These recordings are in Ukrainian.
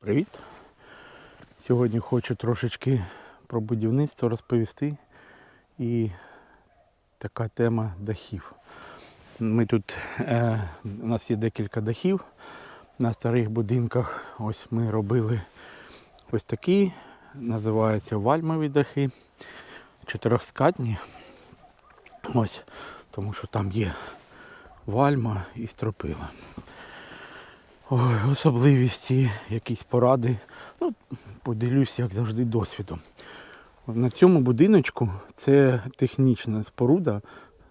Привіт! Сьогодні хочу трошечки про будівництво розповісти і така тема дахів. Ми тут, е, у нас є декілька дахів на старих будинках. Ось ми робили ось такі, називаються вальмові дахи, чотирьохскатні. Ось, тому що там є вальма і стропила. Ой, особливості, якісь поради. Ну, поділюсь, як завжди, досвідом. На цьому будиночку це технічна споруда,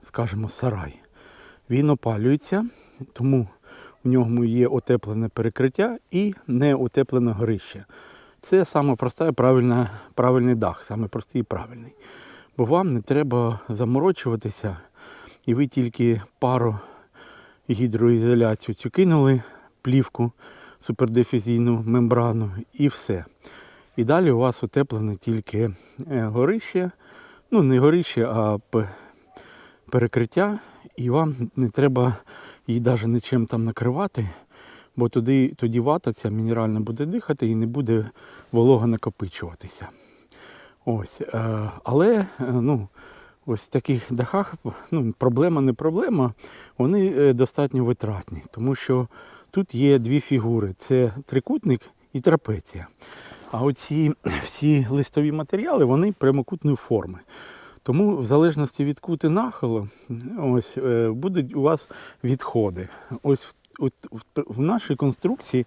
скажімо, сарай. Він опалюється, тому в ньому є утеплене перекриття і неутеплене горище. Це саме проста і правильна, правильний дах, саме простий і правильний. Бо вам не треба заморочуватися, і ви тільки пару гідроізоляцію цю кинули, плівку, супердифізійну мембрану і все. І далі у вас утеплене тільки е, горище, ну не горище, а перекриття, і вам не треба її навіть нічим там накривати, бо туди, тоді вата ця мінеральна буде дихати і не буде волога накопичуватися. Ось, е, але е, ну, ось в таких дахах ну, проблема не проблема, вони достатньо витратні, тому що тут є дві фігури: це трикутник і трапеція. А оці всі листові матеріали вони прямокутної форми. Тому, в залежності від кути нахилу, ось е, будуть у вас відходи. Ось от, в, нашій конструкції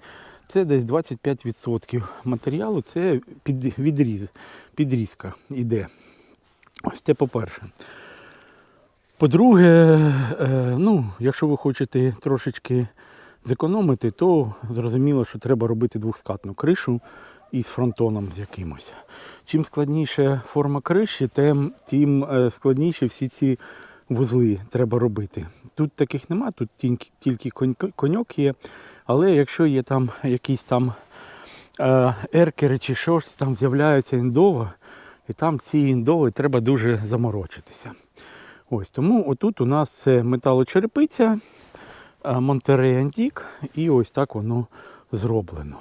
це десь 25% матеріалу, це під, відріз, підрізка йде. Ось це по-перше. По-друге, е, ну, якщо ви хочете трошечки зекономити, то зрозуміло, що треба робити двохскатну кришу із фронтоном з якимось. Чим складніша форма криші, тим, тим е, складніші всі ці вузли треба робити. Тут таких нема, тут тільки, коньок є, але якщо є там якісь там е, еркери чи щось, там з'являються індова, і там ці індови треба дуже заморочитися. Ось тому отут у нас це металочерепиця, Монтерей Антік, і ось так воно зроблено.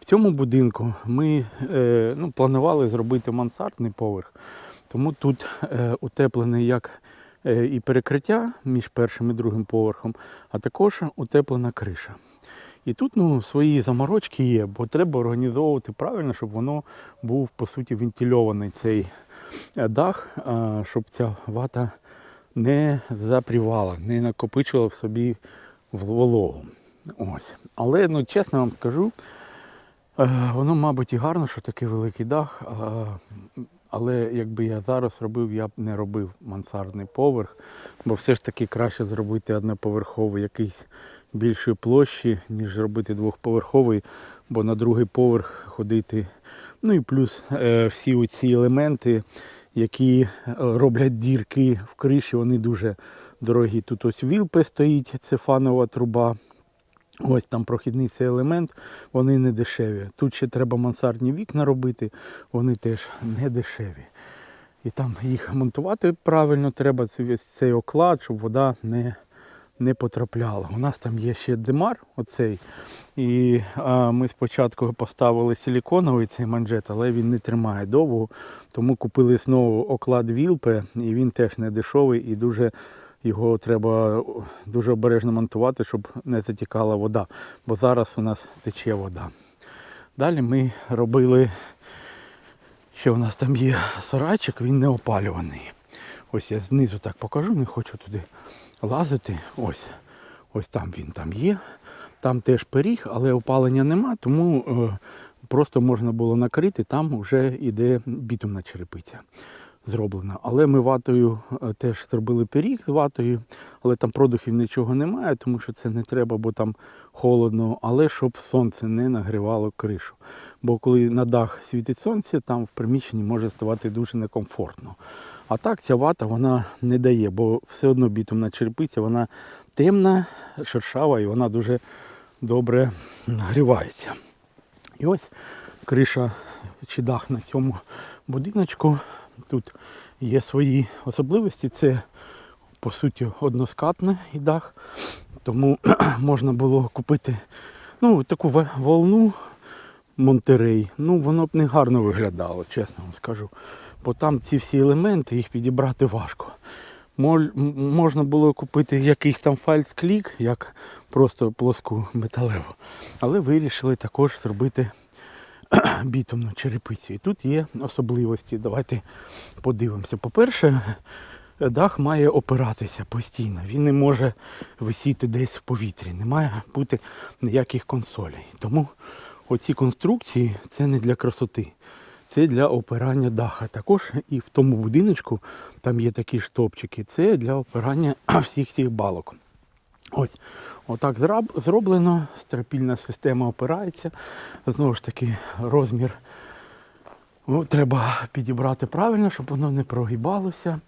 В цьому будинку ми е, ну, планували зробити мансардний поверх, тому тут е, утеплене як е, і перекриття між першим і другим поверхом, а також утеплена криша. І тут ну, свої заморочки є, бо треба організовувати правильно, щоб воно був по суті вентильований цей е, дах, щоб ця вата не запрівала, не накопичувала в собі вологу. Ось. Але ну, чесно вам скажу, е, воно, мабуть, і гарно, що такий великий дах. Але якби я зараз робив, я б не робив мансардний поверх, бо все ж таки краще зробити одноповерховий якийсь більшої площі, ніж робити двохповерховий, бо на другий поверх ходити. Ну і плюс е, всі оці елементи, які е, роблять дірки в криші, вони дуже дорогі. Тут ось вілпи стоїть, це фанова труба. Ось там прохідний цей елемент, вони не дешеві. Тут ще треба мансардні вікна робити, вони теж не дешеві. І там їх монтувати правильно, треба цей цей оклад, щоб вода не, не потрапляла. У нас там є ще димар, оцей. І а, ми спочатку поставили силіконовий цей манжет, але він не тримає довго. Тому купили знову оклад Вілпе, і він теж не дешевий і дуже його треба дуже обережно монтувати, щоб не затікала вода. Бо зараз у нас тече вода. Далі ми робили, ще у нас там є сарайчик, він не опалюваний. Ось я знизу так покажу, не хочу туди лазити. Ось, ось там він там є. Там теж пиріг, але опалення нема, тому е, просто можна було накрити, там вже йде бітумна черепиця зроблена. Але ми ватою е, теж зробили пиріг з ватою, але там продухів нічого немає, тому що це не треба, бо там холодно, але щоб сонце не нагрівало кришу. Бо коли на дах світить сонце, там в приміщенні може ставати дуже некомфортно. А так ця вата вона не дає, бо все одно бітумна черепиця, вона темна, шершава і вона дуже добре нагрівається. І ось криша чи дах на цьому будиночку. Тут є свої особливості. Це по суті односкатний дах, тому можна було купити ну, таку волну Монтерей, ну воно б не гарно виглядало, чесно вам скажу. Бо там ці всі елементи, їх підібрати важко. Можна було купити якийсь там фальц-клік, як просто плоску металеву. Але вирішили також зробити бітумну черепицю. І тут є особливості. Давайте подивимося. По-перше, дах має опиратися постійно. Він не може висіти десь в повітрі. Не має бути ніяких консолей. Тому оці конструкції це не для красоти. Це для опирання даха. Також і в тому будиночку там є такі штопчики. Це для опирання всіх цих балок. Ось, отак зроблено, стропільна система опирається. Знову ж таки, розмір ну, треба підібрати правильно, щоб воно не прогибалося.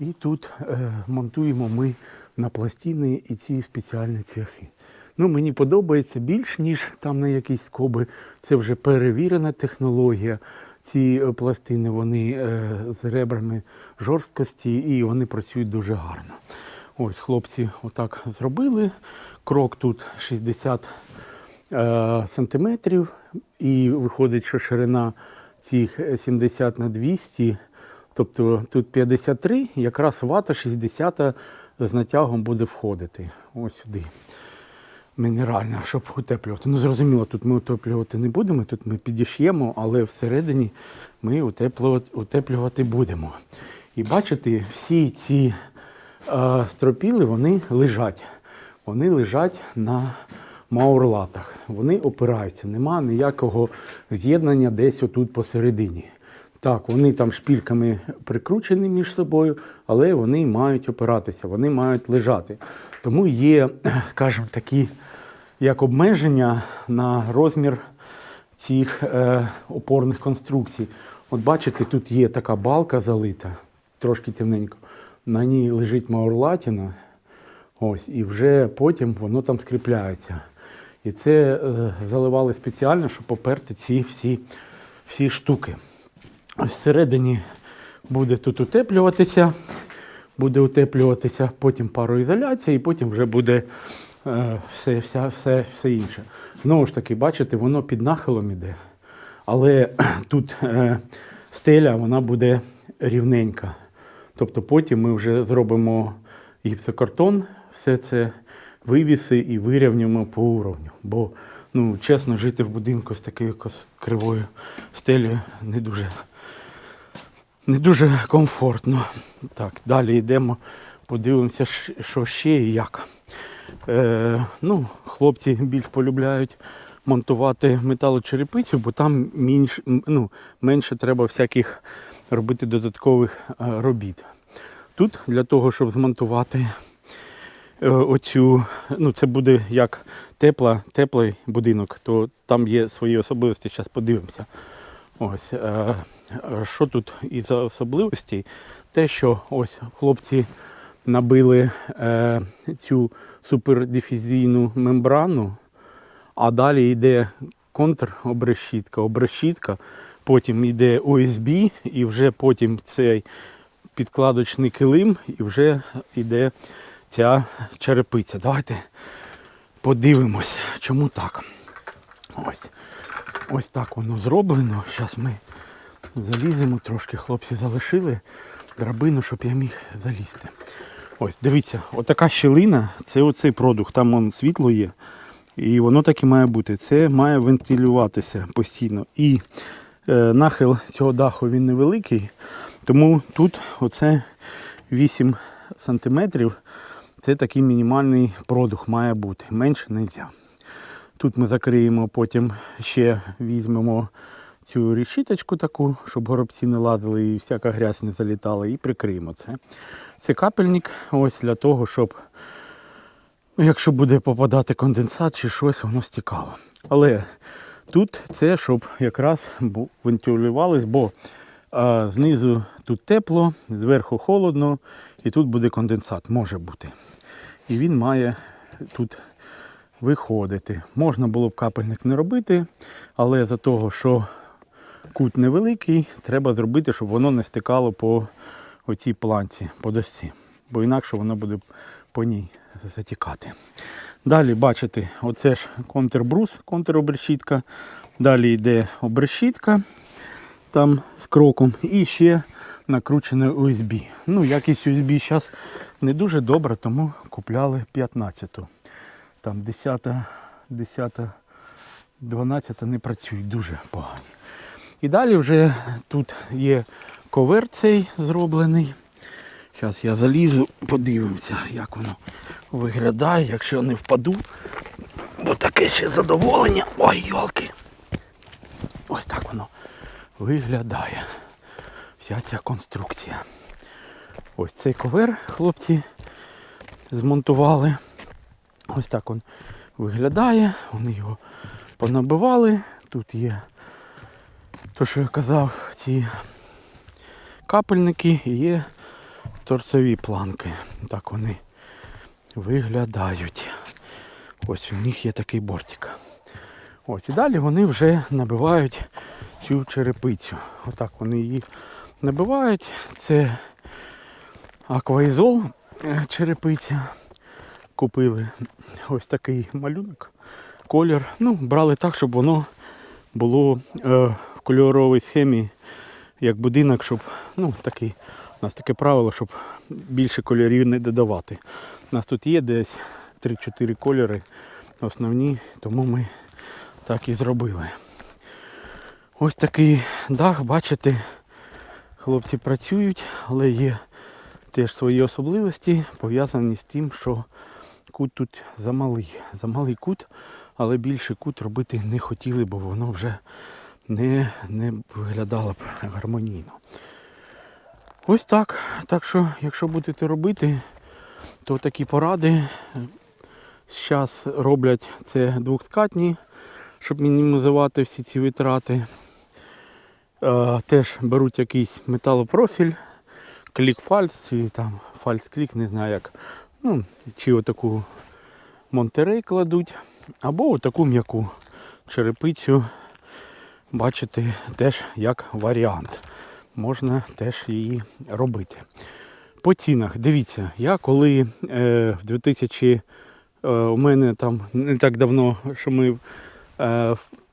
І тут е, монтуємо ми на пластини і ці спеціальні цвяхи. Ну, мені подобається більш, ніж там на якісь скоби. Це вже перевірена технологія. Ці е, пластини вони е, з ребрами жорсткості і вони працюють дуже гарно. Ось хлопці отак зробили. Крок тут 60 е, сантиметрів, і виходить, що ширина цих 70 на 200, тобто тут 53, якраз вата 60 з натягом буде входити. Ось сюди. Мінеральна, щоб утеплювати. Ну, зрозуміло, тут ми утеплювати не будемо, тут ми підіш'ємо, але всередині ми утеплювати, утеплювати будемо. І бачите, всі ці е, стропіли вони лежать. Вони лежать на маурлатах. Вони опираються. Нема ніякого з'єднання десь отут посередині. Так, вони там шпільками прикручені між собою, але вони мають опиратися, вони мають лежати. Тому є, скажімо, такі як обмеження на розмір цих е, опорних конструкцій. От бачите, тут є така балка залита, трошки темненько. На ній лежить маурлатіна. Ось, і вже потім воно там скріпляється. І це е, заливали спеціально, щоб поперти ці всі, всі штуки. Всередині буде тут утеплюватися, буде утеплюватися, потім пароізоляція, і потім вже буде е, все, вся, все, все інше. Знову ж таки, бачите, воно під нахилом іде, але тут е, стеля вона буде рівненька. Тобто потім ми вже зробимо гіпсокартон, все це вивіси і вирівнюємо по уровню. Бо, ну, чесно, жити в будинку з такою кривою стелею не дуже, не дуже комфортно. Так, далі йдемо, подивимося, що ще і як. Е, ну, хлопці більш полюбляють монтувати металочерепицю, бо там менш, ну, менше треба всяких робити додаткових е, робіт. Тут для того, щоб змонтувати е, оцю, ну це буде як тепла, теплий будинок, то там є свої особливості, зараз подивимося. Ось, е, що тут із особливостей? Те, що ось хлопці набили е, цю супердифізійну мембрану, а далі йде контробрешітка, обрешітка, потім йде ОСБ, і вже потім цей підкладочний килим, і вже йде ця черепиця. Давайте подивимось, чому так. Ось. Ось так воно зроблено. Зараз ми заліземо, трошки хлопці залишили драбину, щоб я міг залізти. Ось, дивіться, отака щілина, це оцей продукт, там вон світло є. І воно так і має бути. Це має вентилюватися постійно. І е, нахил цього даху він невеликий, тому тут оце 8 сантиметрів. Це такий мінімальний продух має бути. Менше не можна. Тут ми закриємо, потім ще візьмемо цю решіточку таку, щоб горобці не ладили і всяка грязь не залітала, і прикриємо це. Це капельник ось для того, щоб ну, якщо буде попадати конденсат чи щось, воно стікало. Але тут це, щоб якраз вентилювалось, бо а, знизу тут тепло, зверху холодно, і тут буде конденсат, може бути. І він має тут виходити. Можна було б капельник не робити, але за того, що кут невеликий, треба зробити, щоб воно не стикало по оцій планці, по досці. Бо інакше воно буде по ній затікати. Далі бачите, оце ж контрбрус, контробрешітка. Далі йде обрешітка там з кроком і ще накручене USB. Ну, якість USB зараз не дуже добра, тому купляли 15-ту. Там 10, 10, 12 не працюють дуже погані. І далі вже тут є ковер цей зроблений. Зараз я залізу, подивимося, як воно виглядає, якщо не впаду. Бо таке ще задоволення. Ой, йолки. Ось так воно виглядає. Вся ця конструкція. Ось цей ковер хлопці змонтували. Ось так він виглядає. Вони його понабивали. Тут є то, що я казав, ці капельники і є торцеві планки. Так вони виглядають. Ось у них є такий бортик. Ось і далі вони вже набивають цю черепицю. Отак вони її набивають. Це акваізол е, черепиця. Купили ось такий малюнок, колір. Ну, брали так, щоб воно було е, в кольоровій схемі, як будинок, щоб ну, такий, у нас таке правило, щоб більше кольорів не додавати. У нас тут є десь 3-4 кольори основні, тому ми так і зробили. Ось такий дах, бачите, хлопці працюють, але є теж свої особливості, пов'язані з тим, що кут тут замалий. Замалий кут, але більше кут робити не хотіли, бо воно вже не, не виглядало гармонійно. Ось так. Так що, якщо будете робити, то такі поради. Зараз роблять це двохскатні, щоб мінімізувати всі ці витрати. Е, Теж беруть якийсь металопрофіль, клік-фальц чи там фальц-клік, не знаю як. Ну, чи отаку Монтерей кладуть, або отаку м'яку черепицю. Бачите, теж як варіант. Можна теж її робити. По цінах, дивіться, я коли е, в 2000 е, у мене там не так давно, що ми е,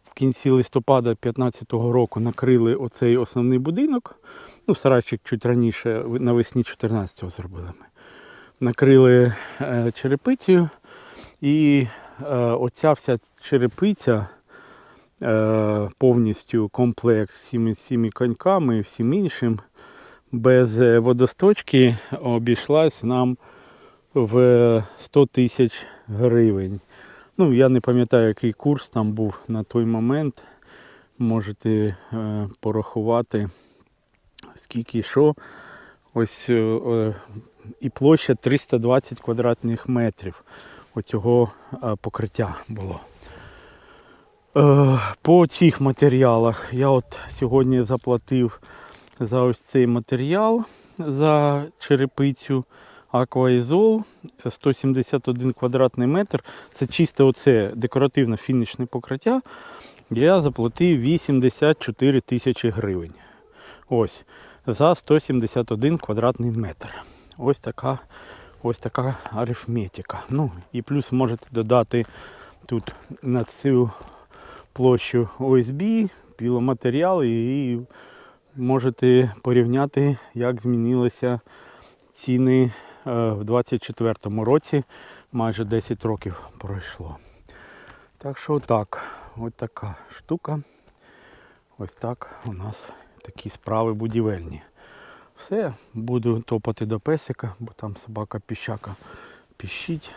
в кінці листопада 2015 року накрили оцей основний будинок. Ну, сарайчик чуть раніше, навесні 14-го зробили ми. Накрили е, черепицею і е, оця вся черепиця е, повністю комплекс з всіми, всіми коньками і всім іншим без водосточки обійшлась нам в 100 тисяч гривень. Ну, я не пам'ятаю, який курс там був на той момент. Можете порахувати, скільки що. Ось і площа 320 квадратних метрів оцього е, покриття було. Е, По цих матеріалах я от сьогодні заплатив за ось цей матеріал за черепицю Акваізол 171 квадратний метр. Це чисте оце декоративне фінішне покриття. Я заплатив 84 тисячі гривень. Ось за 171 квадратний метр. Ось така ось така арифметика. Ну і плюс можете додати тут на цю площу ОСБ, піломатеріал і можете порівняти, як змінилися ціни е, в 2024 році. Майже 10 років пройшло. Так що так, ось така штука. Ось так у нас такі справи будівельні. Все, буду топати до песика, бо там собака піщака піщить,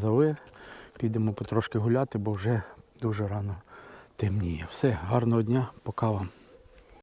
заве. Підемо потрошки гуляти, бо вже дуже рано темніє. Все, гарного дня, пока вам.